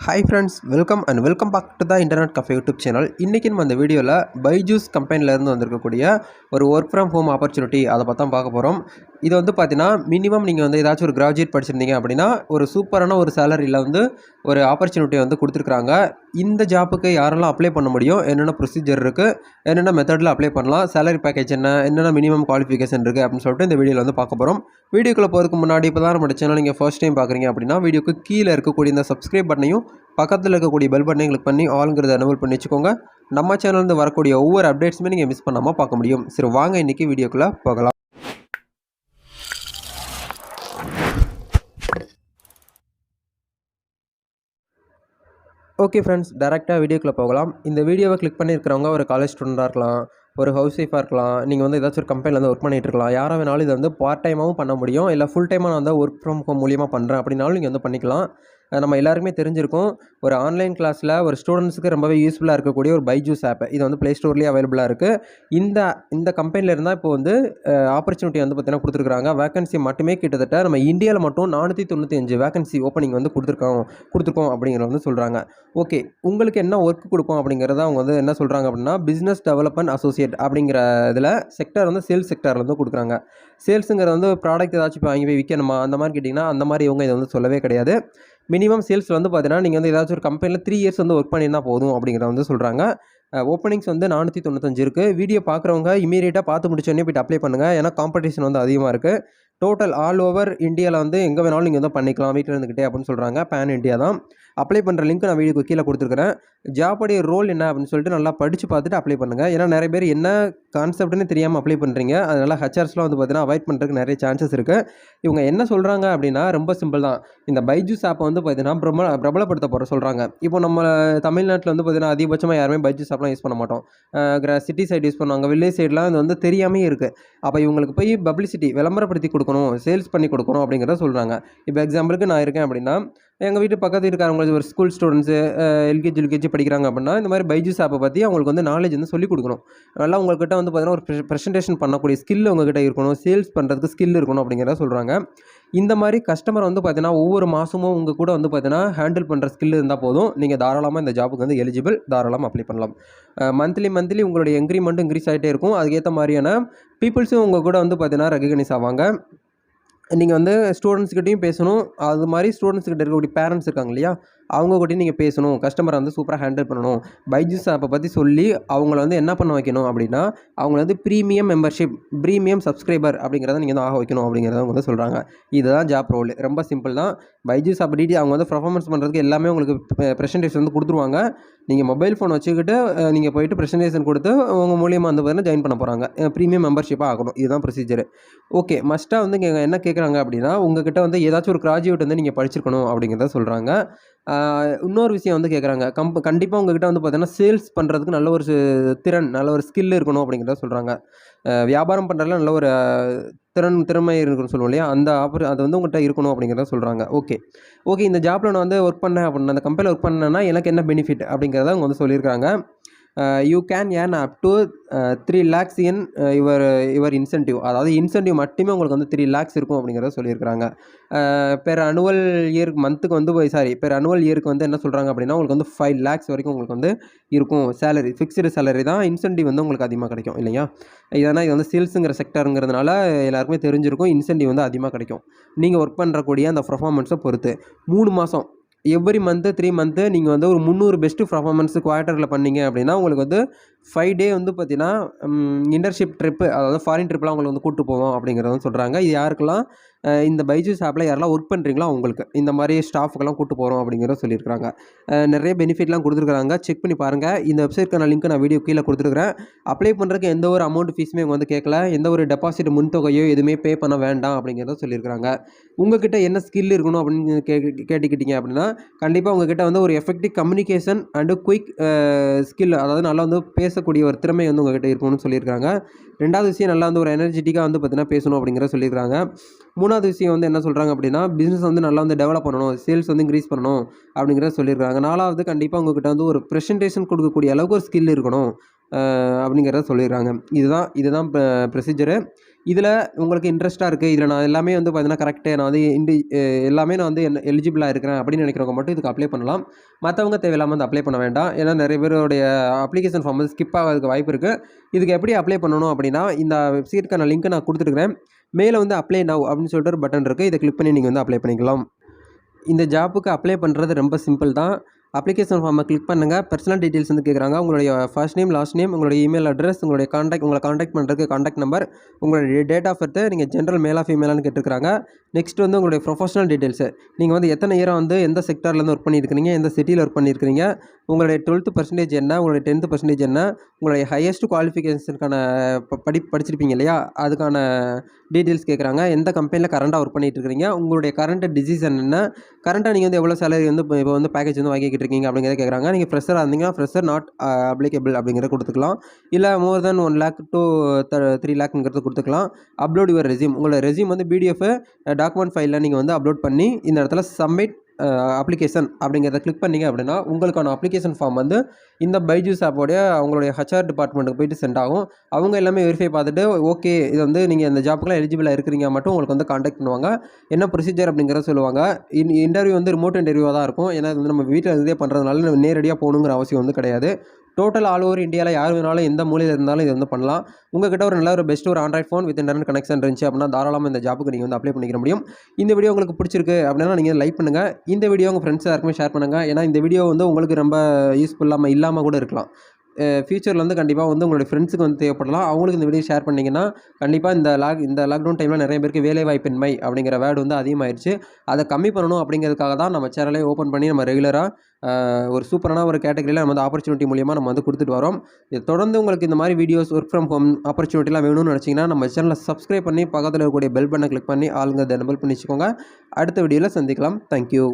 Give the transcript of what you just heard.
Hi friends welcome and welcome back to the internet cafe YouTube channel இன்றைக்கி நம்ம இந்த வீடியோவில் பைஜூஸ் கம்பெனிலேருந்து வந்திருக்கக்கூடிய ஒரு ஒர்க் ஃப்ரம் ஹோம் ஆப்பர்ச்சுனிட்டி அதை பார்த்தா பார்க்க போகிறோம் இது வந்து பார்த்தீங்கன்னா மினிமம் நீங்கள் வந்து ஏதாச்சும் ஒரு கிராஜுவேட் படிச்சிருந்தீங்க அப்படின்னா ஒரு சூப்பரான ஒரு சேலரியில் வந்து ஒரு ஆப்பர்ச்சுனிட்டி வந்து கொடுத்துருக்குறாங்க. இந்த ஜாப்புக்கு யாரெல்லாம் அப்ளை பண்ண முடியும்? என்னென்ன ப்ரொசீஜர் இருக்குது என்னென்ன மெத்தடில் அப்ளை பண்ணலாம்? சேலரி பேக்கேஜ் என்ன? என்னென்ன மினிமம் குவாலிஃபிகேஷன் இருக்குது அப்படின்னு சொல்லிட்டு இந்த வீடியோவில் வந்து பார்க்க போகிறோம் வீடியோக்குள்ளே போகிறதுக்கு முன்னாடி இப்போ தான் நம்ம சேனல் நீங்கள் ஃபர்ஸ்ட் டைம் பார்க்குறீங்க அப்படின்னா வீடியோக்கு கீழே இருக்கக்கூடிய இந்த சப்ஸ்கிரைப் பட்டனையும் பக்கத்தில் இருக்கக்கூடிய பெல் பட்டனையும் கிளிக் பண்ணி ஆளுங்கிறத எனபிள் பண்ணி வச்சுக்கோங்க. நம்ம சேனல்லேருந்து வரக்கூடிய ஒவ்வொரு அப்டேட்ஸுமே நீங்கள் மிஸ் பண்ணாமல் பார்க்க முடியும். சரி வாங்க இன்றைக்கி வீடியோக்குள்ளே போகலாம். ஓகே ஃப்ரெண்ட்ஸ் டேரெக்டாக வீடியோக்குள்ளே போகலாம். இந்த வீடியோவை கிளிக் பண்ணியிருக்கிறவங்க ஒரு காலேஜ் ஸ்டூடெண்ட்டாக இருக்கலாம் ஒரு ஹவுஸ் ஒய்ஃபாக இருக்கலாம் நீங்கள் வந்து ஏதாச்சும் ஒரு கம்பெனியில் வந்து ஒர்க் பண்ணிட்டு இருக்கலாம். யாராக வேணாலும் இது வந்து பார்ட் டைமாகவும் பண்ண முடியும். இல்லை ஃபுல் டைமாக நான் வந்து ஒர்க் ஃப்ரம் ஹோம் மூலியமாக பண்ணுறேன் அப்படின்னாலும் நீங்கள் வந்து பண்ணிக்கலாம். நம்ம எல்லாருக்குமே தெரிஞ்சிருக்கும். ஒரு ஆன்லைன் கிளாஸில் ஒரு ஸ்டூடெண்ட்ஸுக்கு ரொம்பவே யூஸ்ஃபுல்லாக இருக்கக்கூடிய ஒரு பைஜூஸ் ஆப் இது வந்து ப்ளே ஸ்டோர்லேயே அவைலபிளாக இருக்குது இந்த இந்த கம்பெனியில் இருந்தால் இப்போ வந்து ஆப்பர்ச்சுனிட்டி வந்து பார்த்தீங்கன்னா கொடுத்துருக்காங்க. வேகன்சி மட்டுமே கிட்டத்தட்ட நம்ம இந்தியாவில் மட்டும் நானூற்றி தொண்ணூற்றி அஞ்சு வேகன்சி ஓப்பனிங் வந்து கொடுத்துருக்கோம் கொடுத்துருக்கோம் அப்படிங்கிறத வந்து சொல்கிறாங்க ஓகே உங்களுக்கு என்ன ஒர்க் கொடுப்போம் அப்படிங்கிறத அவங்க வந்து என்ன சொல்கிறாங்க அப்படின்னா பிஸ்னஸ் டெவலப்மெண்ட் அசோசியேட் அப்படிங்கிற இதில் செக்டர் வந்து சேல்ஸ் செக்டரில் வந்து கொடுக்குறாங்க. சேல்ஸுங்கிறது வந்து ப்ராடக்ட் ஏதாச்சும் இப்போ வாங்கி போய் விற்கணுமா அந்த மாதிரி கேட்டிங்கன்னா அந்த மாதிரி இவங்க இதை வந்து சொல்லவே கிடையாது. மினிமம் சேல்ஸ் வந்து பார்த்தீங்கன்னா நீங்கள் வந்து ஏதாச்சும் ஒரு கம்பெனியில் த்ரீ இயர்ஸ் வந்து ஒர்க் பண்ணியிருந்தால் போதும் அப்படிங்கிறத வந்து சொல்கிறாங்க ஓப்பனிங்ஸ் வந்து நானூற்றி தொண்ணூத்தஞ்சு இருக்குது வீடியோ பார்க்குறவங்க இமீடியட்டாக பார்த்து முடிச்சோடனே போய்ட்டு அப்ளை பண்ணுங்கள் ஏன்னா காம்படிஷன் வந்து அதிகமாக இருக்குது டோட்டல் ஆல் ஓவர் இந்தியாவில் வந்து எங்கே வேணாலும் நீங்கள் வந்து பண்ணிக்கலாம். வீட்டில் இருந்துக்கிட்டே அப்படின்னு சொல்கிறாங்க பேன் இந்தியா தான். அப்ளை பண்ணுற லிங்க் நான் வீடியோக்கு கீழே கொடுத்துருக்குறேன். ஜாபுடைய ரோல் என்ன அப்படின்னு சொல்லிட்டு நல்லா படித்து பார்த்துட்டு அப்ளை பண்ணுங்கள் ஏன்னா நிறைய பேர் என்ன கான்செப்ட்னு தெரியாமல் அப்ளை பண்ணுறீங்க அதனால் ஹச்ஆர்ஸ்லாம் வந்து பார்த்தீங்கன்னா அவாய்ட் பண்ணுறதுக்கு நிறைய சான்சஸ் இருக்குது இவங்க என்ன சொல்கிறாங்க அப்படின்னா ரொம்ப சிம்பிள் தான். இந்த பைஜூஸ் ஆப்பை வந்து பார்த்தீங்கன்னா பிரபல பிரபலப்படுத்த போகிற சொல்கிறாங்க இப்போ நம்ம தமிழ்நாட்டில் வந்து பார்த்தீங்கன்னா அதிகபட்சமாக யாருமே பைஜூஸ் ஆப்லாம் யூஸ் பண்ண மாட்டோம். சிட்டி சைடு யூஸ் பண்ணுவாங்க. வில்லேஜ் சைட்லாம் இது வந்து தெரியாமே இருக்குது அப்போ இவங்களுக்கு போய் பப்ளிசிட்டி விளம்பரப்படுத்தி கொடுக்கணும் சேல்ஸ் பண்ணி கொடுக்கணும் அப்படிங்கிறத சொல்கிறாங்க இப்போ எக்ஸாம்பிளுக்கு நான் இருக்கேன் அப்படின்னா எங்கள் வீட்டு பக்கத்து இருக்காரவங்களுக்கு ஒரு ஸ்கூல் ஸ்டூடெண்ட்ஸு எல்கேஜி யூகேஜி படிக்கிறாங்க அப்படின்னா இந்த மாதிரி பைஜூஸ் ஆப்பை பற்றி அவங்களுக்கு வந்து நாலேஜ் வந்து சொல்லிக் கொடுக்கணும். நல்லா உங்கள்கிட்ட வந்து பார்த்தீங்கன்னா ஒரு ப்ரெசன்டேஷன் பண்ணக்கூடிய ஸ்கில் உங்ககிட்ட இருக்கணும். சேல்ஸ் பண்ணுறதுக்கு ஸ்கில் இருக்கணும் அப்படிங்கிறத சொல்கிறாங்க இந்த மாதிரி கஸ்டமர் வந்து பார்த்தீங்கன்னா ஒவ்வொரு மாதமும் உங்கள் கூட வந்து பார்த்தீங்கன்னா ஹேண்டில் பண்ணுற ஸ்கில் இருந்தால் போதும். நீங்கள் தாராளமாக இந்த ஜாபுக்கு வந்து எலிஜிபிள் தாராளமாக அப்ளை பண்ணலாம். மந்த்லி மந்த்லி உங்களுடைய இன்க்ரிமெண்ட்டும் இன்க்ரீஸ் ஆகிட்டே இருக்கும். அதுக்கேற்ற மாதிரியான பீப்புள்ஸும் உங்கள் கூட வந்து பார்த்தீங்கன்னா ரெகக்னைஸ் ஆவாங்க. நீங்கள் வந்து ஸ்டூடெண்ட்ஸ்கிட்டையும் பேசணும். அது மாதிரி ஸ்டூடெண்ட்ஸ்கிட்ட இருக்கக்கூடிய பேரண்ட்ஸ் இருக்காங்க இல்லையா? அவங்க கூட நீங்கள் பேசணும் கஸ்டமரை வந்து சூப்பராக ஹேண்டில் பண்ணணும். பைஜூஸ் ஆப்பை பற்றி சொல்லி அவங்கள வந்து என்ன பண்ண வைக்கணும் அப்படின்னா அவங்கள வந்து ப்ரீமியம் மெம்பர்ஷிப் ப்ரீமியம் சப்ஸ்கிரைபர் அப்படிங்கிறத நீங்கள் வந்து ஆக வைக்கணும் அப்படிங்கிறத அவங்க வந்து சொல்கிறாங்க இதுதான் ஜாப் ரோல் ரொம்ப சிம்பிள் தான். பைஜூஸ் ஆப் டிடி அவங்க வந்து பர்ஃபார்மன்ஸ் பண்ணுறதுக்கு எல்லாமே உங்களுக்கு ப்ரெசன்டேஷன் வந்து கொடுத்துருவாங்க. நீங்கள் மொபைல் ஃபோன் வச்சுக்கிட்டு நீங்கள் போயிட்டு ப்ரெசன்டேஷன் கொடுத்து உங்கள் மூலியமாக வந்து பார்த்தீங்கன்னா ஜாயின் பண்ண போகிறாங்க ப்ரீமியம் மெம்பர்ஷிப்பாக ஆகணும். இதுதான் ப்ரொசீஜர் ஓகே மஸ்ட்டாக வந்து இங்கே என்ன கேட்குறாங்க அப்படின்னா உங்ககிட்ட வந்து ஏதாச்சும் ஒரு கிராஜுவேட் வந்து நீங்கள் படிச்சிருக்கணும் அப்படிங்கிறத சொல்கிறாங்க இன்னொரு விஷயம் வந்து கேட்குறாங்க கம்ப கண்டிப்பாக உங்ககிட்ட வந்து பார்த்தீங்கன்னா சேல்ஸ் பண்ணுறதுக்கு நல்ல ஒரு திறன் நல்ல ஒரு ஸ்கில் இருக்கணும் அப்படிங்கிறத சொல்கிறாங்க வியாபாரம் பண்ணுறதுல நல்ல ஒரு திறன் திறமை இருக்குன்னு சொல்லுவோம் இல்லையா? அந்த ஆப்பர் அது வந்து உங்கள்கிட்ட இருக்கணும் அப்படிங்கிறத சொல்கிறாங்க ஓகே ஓகே இந்த ஜாப்பில் நான் வந்து ஒர்க் பண்ணேன் அப்படின்னா அந்த கம்பெனியில் ஒர்க் பண்ணேன்னா எனக்கு என்ன பெனிஃபிட் அப்படிங்கிறத அவங்க வந்து சொல்லியிருக்காங்க. You can earn up to three lakhs in your your incentive அதாவது இன்சென்டிவ் மட்டுமே உங்களுக்கு வந்து த்ரீ லேக்ஸ் இருக்கும் அப்படிங்கிறத சொல்லியிருக்கிறாங்க. பெர் அனுவல் இயர் மந்த்துக்கு வந்து சாரி பெர் அனுவல் இயருக்கு வந்து என்ன சொல்கிறாங்க அப்படின்னா உங்களுக்கு வந்து ஃபைவ் லேக்ஸ் வரைக்கும் உங்களுக்கு வந்து இருக்கும் சேலரி ஃபிக்ஸ்டு சேலரி தான் இன்சென்டிவ் வந்து உங்களுக்கு அதிகமாக கிடைக்கும் இல்லையா? இதனால் இது வந்து சேல்ஸுங்கிற செக்டருங்கிறதுனால எல்லாருக்குமே தெரிஞ்சிருக்கும் இன்சென்டிவ் வந்து அதிகமாக கிடைக்கும். நீங்கள் ஒர்க் பண்ணுறக்கூடிய அந்த பர்ஃபார்மன்ஸை பொறுத்து. மூணு மாதம் எவ்ரி மந்த்து த்ரீ மந்த்து நீங்கள் வந்து ஒரு முந்நூறு பெஸ்ட்டு பர்ஃபார்மன்ஸ் குவார்ட்டரில் பண்ணீங்க அப்படின்னா உங்களுக்கு வந்து ஃபைவ் டே வந்து பார்த்தீங்கன்னா இன்டர்ஷிப் ட்ரிப்பு அதாவது ஃபாரின் ட்ரிப்லாம் அவங்களை வந்து கூப்பிட்டு போவோம் அப்படிங்கிறத சொல்கிறாங்க இது யாருக்கெல்லாம் இந்த பைஜூஸ் ஆப்பில் யாரெல்லாம் ஒர்க் பண்ணுறீங்களோ அவங்களுக்கு இந்த மாதிரி ஸ்டாஃபுக்கெல்லாம் கூட்டு போகிறோம் அப்படிங்கிறத சொல்லியிருக்காங்க நிறைய பெனிஃபிட்லாம் கொடுத்துருக்காங்க செக் பண்ணி பாருங்கள் இந்த வெப்சைட்க்கான லிங்க் நான் வீடியோ கீழே கொடுத்துருக்குறேன். அப்ளை பண்ணுறதுக்கு எந்த ஒரு அமௌண்ட் ஃபீஸுமே வந்து கேட்கல எந்த ஒரு டெபாசிட் முன்தொகையோ எதுவுமே பே பண்ண வேண்டாம் அப்படிங்கிறத சொல்லியிருக்காங்க உங்ககிட்ட என்ன ஸ்கில் இருக்கணும் அப்படின்னு கே கேட்டுக்கிட்டீங்க அப்படின்னா கண்டிப்பாக உங்ககிட்ட வந்து ஒரு effective communication and quick skill அதாவது நல்லா வந்து பேசக்கூடிய ஒரு திறமை வந்து உங்ககிட்ட இருக்கணும்னு சொல்லியிருக்காங்க. ரெண்டாவது விஷயம் நல்லா வந்து ஒரு எனர்ஜெட்டிக்காக வந்து பார்த்தீங்கன்னா பேசணும் அப்படிங்கிறத சொல்லியிருக்காங்க. மூணாவது விஷயம் வந்து என்ன சொல்கிறாங்க அப்படின்னா பிஸ்னஸ் வந்து நல்லா வந்து டெவலப் பண்ணணும் சேல்ஸ் வந்து இன்க்ரீஸ் பண்ணணும் அப்படிங்கிறத சொல்லியிருக்காங்க. நாலாவது கண்டிப்பாக உங்ககிட்ட வந்து ஒரு ப்ரெசன்டேஷன் கொடுக்கக்கூடிய அளவுக்கு ஒரு ஸ்கில் இருக்கணும். அப்படிங்கிறத சொல்லிடுறாங்க. இதுதான் இதுதான் ப்ரொசீஜரு இதில் உங்களுக்கு இன்ட்ரெஸ்ட்டாக இருக்குது இதில் நான் எல்லாமே வந்து பார்த்தீங்கன்னா கரெக்டாக நான் வந்து இண்டி எல்லாமே நான் வந்து என்ன எலிஜிபிளாக இருக்கிறேன் அப்படின்னு நினைக்கிறவங்க மட்டும் இதுக்கு அப்ளை பண்ணலாம். மற்றவங்க தேவையில்லாமல் வந்து அப்ளை பண்ண வேண்டாம். ஏன்னா நிறைய பேருடைய அப்ளிகேஷன் ஃபார்ம் வந்து ஸ்கிப் ஆகிறதுக்கு வாய்ப்பு இருக்குது இதுக்கு எப்படி அப்ளை பண்ணணும் அப்படின்னா இந்த வெப்சைட்டுக்கான லிங்க்கை நான் கொடுத்துருக்குறேன். மேலே வந்து அப்ளை நவ் அப்படின்னு சொல்லிட்டு ஒரு பட்டன் இருக்குது இதை கிளிக் பண்ணி நீங்கள் வந்து அப்ளை பண்ணிக்கலாம். இந்த ஜாப்புக்கு அப்ளை பண்ணுறது ரொம்ப சிம்பிள் தான். அப்ளிகேஷன் ஃபார்மை கிளிக் பண்ணுங்கள் பர்சனல் டீட்டெயில்ஸ் வந்து கேட்குறாங்க உங்களுடைய ஃபர்ஸ்ட் நேம் லாஸ்ட் நேம் உங்களுடைய இமெயில் அட்ரஸ் உங்களுடைய காண்டாக்ட் உங்களை காண்டாக்ட் பண்ணுறதுக்கு காண்டாக்ட் நம்பர் உங்களுடைய டேட் ஆஃப் பர்த்து நீங்கள் ஜென்ரல் மேலா ஃபீமேலான்னு கேட்டிருக்காங்க நெக்ஸ்ட் வந்து உங்களுடைய ப்ரொஃபஷனல் டீட்டெயில்ஸு நீங்கள் வந்து எத்தனை இயராக வந்து எந்த செக்டார்லேருந்து ஒர்க் பண்ணியிருக்கிறீங்க? எந்த சிட்டியில் ஒர்க் பண்ணியிருக்கிறீங்க? உங்களுடைய டுவெல்த்து பர்சன்டேஜ் என்ன? உங்களுடைய டென்த்து பர்சன்டேஜ் என்ன? உங்களுடைய ஹையஸ்ட் குவாலிஃபிகேஷனுக்கான ப- படி படிச்சிருப்பீங்க இல்லையா? அதுக்கான டீட்டெயில்ஸ் கேட்குறாங்க எந்த கம்பெனியில் கரண்ட்டாக ஒர்க் பண்ணிட்டு இருக்கிறீங்க? உங்களுடைய கரண்ட் டிசிஷன் என்ன கரண்ட்டாக நீங்கள் வந்து எவ்வளோ சேலரி வந்து இப்போ இப்போ வந்து பேக்கேஜ் வந்து வாங்கிக்கிட்டு இருக்கீங்க அப்படிங்கிறத கேட்குறாங்க. நீங்கள் ஃப்ரெஷராக இருந்தீங்கன்னா ஃப்ரெஷர் நாட் அப்ளிகேபிள் அப்படிங்கிறத கொடுத்துக்கலாம். இல்லை more then one lakh to three லேக்குங்கிறது கொடுத்துக்கலாம். அப்லோட் யுவர் ரெசியூம் உங்களோட ரெசியூம் வந்து பிடிஎஃப் டாக்குமெண்ட் ஃபைலில் நீங்கள் வந்து அப்லோட் பண்ணி இந்த இடத்துல சப்மிட் அப்ளிகேஷன் அப்படிங்கிறத கிளிக் பண்ணீங்க அப்படின்னா உங்களுக்கான அப்ளிகேஷன் ஃபார்ம் வந்து இந்த பைஜூஸ் ஆப்போடைய அவங்களுடைய ஹச்ஆர் டிபார்ட்மெண்ட்டுக்கு போயிட்டு சென்ட் ஆகும். அவங்க எல்லாமே வெரிஃபை பார்த்துட்டு ஓகே இது வந்து நீங்கள் இந்த ஜாப்புக்குலாம் எலிஜிபிளாக இருக்கிறீங்க மட்டும் உங்களுக்கு வந்து காண்டாக்ட் பண்ணுவாங்க. என்ன ப்ரொசீஜர் அப்படிங்கிறத சொல்லுவாங்க. இன் இன்டர்வியூ வந்து ரிமோட் இன்டர்வியூவாக தான் இருக்கும். ஏன்னா இது வந்து நம்ம வீட்டில் இருந்தே பண்ணுறதுனால நம்ம நேரடியாக போகணுங்கிற அவசியம் வந்து கிடையாது. டோட்டல் ஆல் ஓவர் இந்தியாவில் யார் வேணாலும் எந்த மூலையில் இருந்தாலும் இது வந்து பண்ணலாம். உங்ககிட்ட ஒரு நல்ல ஒரு பெஸ்ட் ஒரு Android phone with internet connection இருந்துச்சு அப்படின்னா தாராளமாக இந்த ஜாப்புக்கு நீங்கள் வந்து அப்ளை பண்ணிக்க முடியும். இந்த வீடியோ உங்களுக்கு பிடிச்சிருக்கு அப்படின்னா நீங்கள் லைக் பண்ணுங்கள் இந்த வீடியோ உங்கள் ஃப்ரெண்ட்ஸ் யாருக்குமே ஷேர் பண்ணுங்கள் ஏன்னா இந்த வீடியோ வந்து உங்களுக்கு ரொம்ப யூஸ்ஃபுல்லாமல் இல்லாமல் கூட இருக்கலாம். ஃபியூச்சரில் வந்து கண்டிப்பாக வந்து உங்களுடைய ஃப்ரெண்ட்ஸுக்கு வந்து தேவைப்படலாம். அவங்களுக்கு இந்த வீடியோ ஷேர் பண்ணிங்கன்னா கண்டிப்பாக இந்த லாக் இந்த லாக்டவுன் டைமில் நிறைய பேருக்கு வேலை வாய்ப்பின்மை அப்படிங்கிற வேர்டு வந்து அதிகமாகிடுச்சு அதை கம்மி பண்ணணும் அப்படிங்கிறதுக்காக தான் நம்ம சேனலே ஓப்பன் பண்ணி நம்ம ரெகுலராக ஒரு சூப்பரான ஒரு கேட்டகரியில் நம்ம வந்து ஆப்பர்ச்சுனிட்டி மூலியமாக நம்ம வந்து கொடுத்துட்டு வரோம். இது தொடர்ந்து உங்களுக்கு இந்த மாதிரி வீடியோஸ் ஒர்க் ஃப்ரம் ஹோம் ஆப்பர்ச்சுனிட்டிலாம் வேணும்னு நினச்சிங்கன்னா நம்ம சேனலை சப்ஸ்கிரைப் பண்ணி பக்கத்தில் இருக்கக்கூடிய பெல் பட்டனை கிளிக் பண்ணி ஆளுங்க அதை பண்ணி வச்சுக்கோங்க அடுத்த வீடியோவில் சந்திக்கலாம். தேங்க்யூ